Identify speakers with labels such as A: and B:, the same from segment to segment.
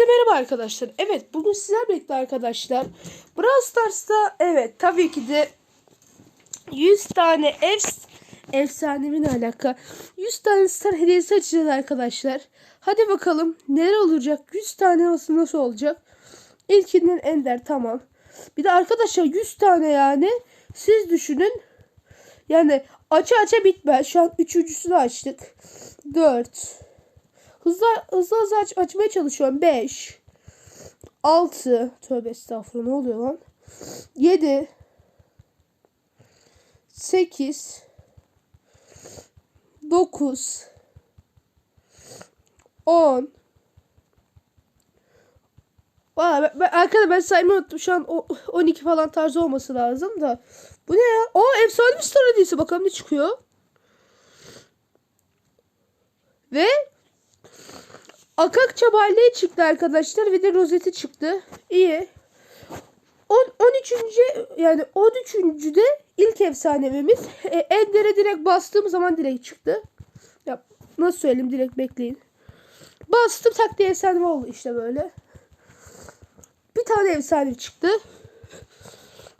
A: Hepinize merhaba arkadaşlar. Evet bugün sizler birlikte arkadaşlar. Brawl Stars'ta evet tabii ki de 100 tane efs efsanemin alaka. 100 tane star hediyesi açacağız arkadaşlar. Hadi bakalım neler olacak? 100 tane nasıl nasıl olacak? İlkinden Ender tamam. Bir de arkadaşlar 100 tane yani siz düşünün. Yani aça aça bitmez. Şu an üçüncüsünü açtık. 4 Hızlı hızlı hızlı aç, açmaya çalışıyorum. 5 6 Tövbe estağfurullah ne oluyor lan? 7 8 9 10 Valla ben, ben, arkadaşlar saymayı unuttum. Şu an o, 12 falan tarzı olması lazım da. Bu ne ya? O efsane bir star hediyesi. Bakalım ne çıkıyor. Ve Akak Çaballı'ya çıktı arkadaşlar. Ve de rozeti çıktı. İyi. 10, 13. yani 13. de ilk efsanemiz. E, Ender'e direkt bastığım zaman direkt çıktı. Ya nasıl söyleyeyim direkt bekleyin. Bastım tak diye efsane oldu işte böyle. Bir tane efsane çıktı.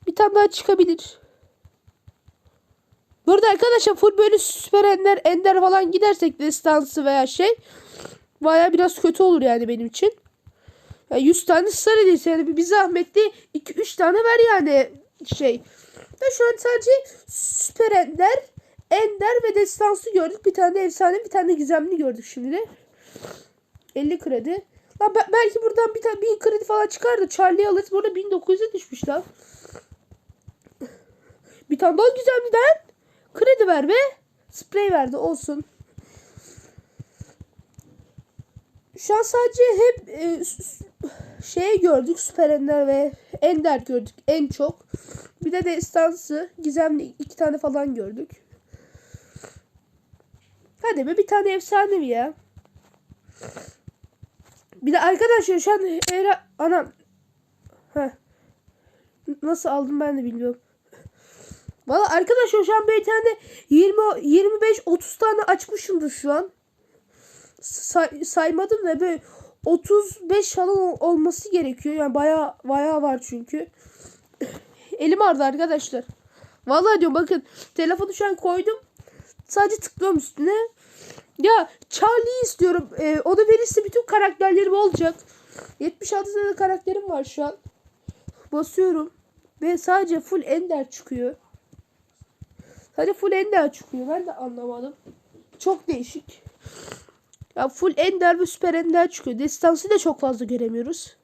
A: Bir tane daha çıkabilir. Burada arkadaşlar full böyle süper ender, ender falan gidersek destansı veya şey baya biraz kötü olur yani benim için. Yani 100 tane star hediyesi yani bir zahmetli 2-3 tane ver yani şey. Ve şu an sadece süper ender, ender ve destansı gördük. Bir tane efsane bir tane gizemli gördük şimdi de. 50 kredi. Lan be- belki buradan bir tane 1000 kredi falan çıkar da Charlie'yi alırız. Burada 1900'e düşmüş lan. Bir tane daha gizemliden kredi ver ve sprey verdi olsun. Şu an sadece hep e, şey gördük süper ender ve ender gördük en çok. Bir de destansı gizemli iki tane falan gördük. Hadi be bir tane efsane mi ya? Bir de arkadaşlar şu an era anam Heh. Nasıl aldım ben de bilmiyorum. Valla arkadaşlar şu an bir tane 20 25 30 tane açmışımdır şu an. Say- saymadım da böyle 35 falan ol- olması gerekiyor. Yani baya baya var çünkü. Elim ağrıdı arkadaşlar. Vallahi diyorum bakın telefonu şu an koydum. Sadece tıklıyorum üstüne. Ya Charlie istiyorum. Ee, onu verirse bütün karakterlerim olacak. 76 tane karakterim var şu an. Basıyorum. Ve sadece full ender çıkıyor. Sadece full ender çıkıyor. Ben de anlamadım. Çok değişik. Ya full ender ve süper ender çıkıyor. Destansı da çok fazla göremiyoruz.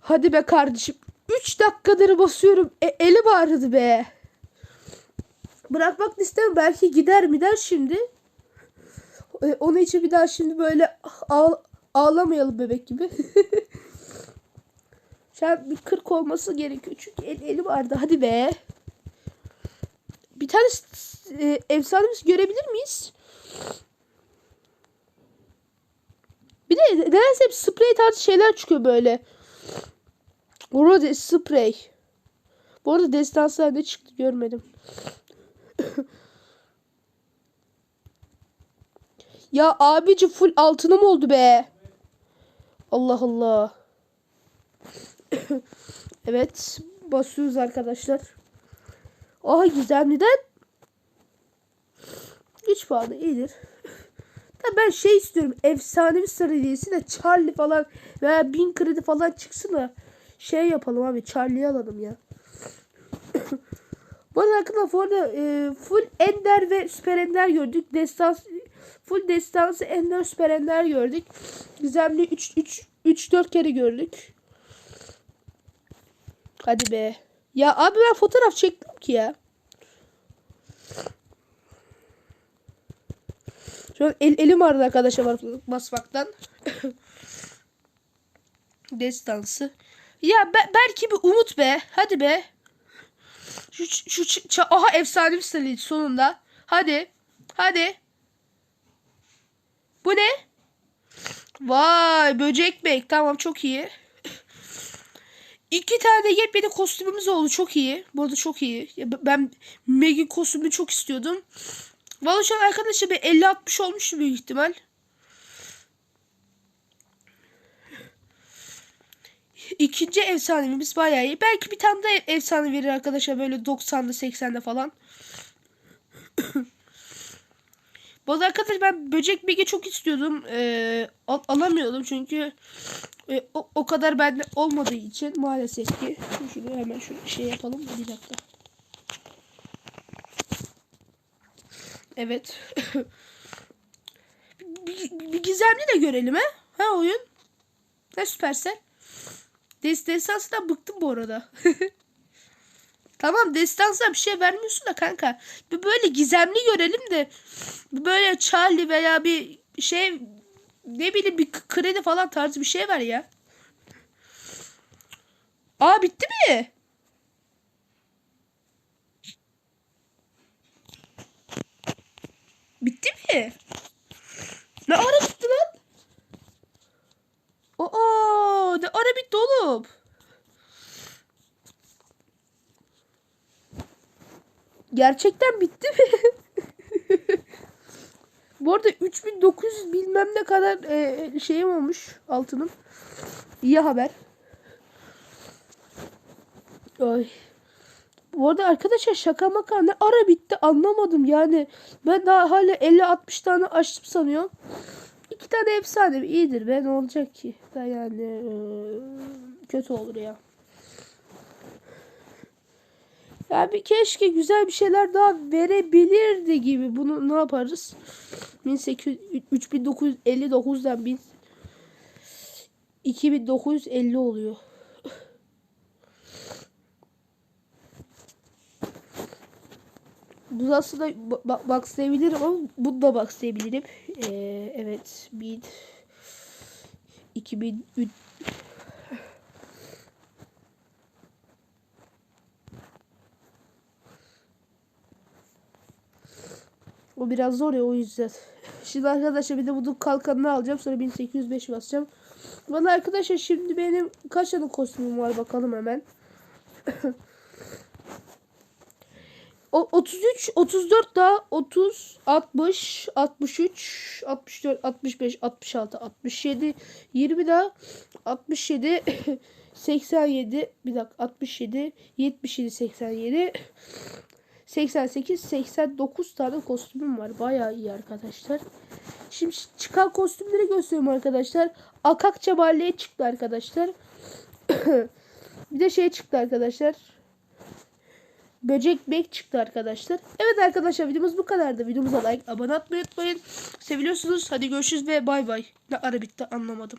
A: Hadi be kardeşim. 3 dakikadır basıyorum. E, elim ağrıdı be. Bırakmak istemem. Belki gider mi der şimdi. E, onun için bir daha şimdi böyle ağ, ağlamayalım bebek gibi. Şu bir 40 olması gerekiyor. Çünkü el, elim ağrıdı. Hadi be. Bir tane e, efsanemiz görebilir miyiz? Bir de nedense hep sprey tarzı şeyler çıkıyor böyle. Burada sprey. Bu arada destanslar ne çıktı görmedim. ya abici full altınım oldu be. Allah Allah. evet. Basıyoruz arkadaşlar. Aha gizemliden 3 puanı iyidir. Da ben şey istiyorum. Efsanevi sarı hediyesi de Charlie falan veya 1000 kredi falan çıksın da şey yapalım abi. Charlie'yi alalım ya. bu arada arkadaşlar e, full ender ve süper ender gördük. Destans full destansı ender süper ender gördük. Gizemli 3 3 3 4 kere gördük. Hadi be. Ya abi ben fotoğraf çektim ki ya. Şu an el, elim ağrıdı arkadaşlar bas- basmaktan. Destansı. Ya be- belki bir umut be. Hadi be. Şu, şu ç- aha efsane bir seri sonunda. Hadi. Hadi. Bu ne? Vay böcek bek. Tamam çok iyi. İki tane yepyeni kostümümüz oldu. Çok iyi. Bu arada çok iyi. Ben Meg'in kostümünü çok istiyordum. Vallahi şu an arkadaşlar bir 50-60 olmuştu büyük ihtimal. ikinci efsanemiz bayağı iyi. Belki bir tane de efsane verir arkadaşlar böyle 90'da 80'de falan. Bu arada arkadaşlar ben böcek bilgi çok istiyordum. Ee, al- alamıyordum çünkü e, o, o kadar bende olmadığı için maalesef ki. Şunu hemen şunu şey yapalım bir dakika. Evet. bir, bir, gizemli de görelim he. Ha oyun. Ne süpersen. Des bıktım bu arada. tamam destansa bir şey vermiyorsun da kanka. Bir böyle gizemli görelim de bir böyle Charlie veya bir şey ne bileyim bir kredi falan tarzı bir şey var ya. Aa bitti mi? Bitti mi? Ne ara bitti lan? Oo, ne ara bitti oğlum? Gerçekten bitti mi? Bu arada 3900 bilmem ne kadar e, şeyim olmuş altının. İyi haber. Ay. Bu arada arkadaşlar şaka maka ne ara bitti anlamadım yani. Ben daha hala 50-60 tane açtım sanıyorum. İki tane efsane iyidir be ne olacak ki? Da yani kötü olur ya. Ya bir keşke güzel bir şeyler daha verebilirdi gibi. Bunu ne yaparız? 1800 3959'dan 1000 2950 oluyor. Bu aslında boxlayabilirim ama bunu da boxlayabilirim. Ee, evet. 1000 2000 üç- O biraz zor ya o yüzden. Şimdi arkadaşlar bir de bunun kalkanını alacağım. Sonra 1805 basacağım. Valla arkadaşlar şimdi benim kaç tane kostümüm var bakalım hemen. O 33, 34 daha 30, 60, 63, 64, 65, 66, 67, 20 daha 67, 87, bir dakika 67, 77, 87, 88, 89 tane kostümüm var. Bayağı iyi arkadaşlar. Şimdi çıkan kostümleri göstereyim arkadaşlar. Akakça Balle'ye çıktı arkadaşlar. bir de şey çıktı arkadaşlar. Böcek bek çıktı arkadaşlar. Evet arkadaşlar videomuz bu kadardı. Videomuza like, abone olmayı unutmayın. Seviliyorsunuz. Hadi görüşürüz ve bay bay. Ne ara bitti anlamadım.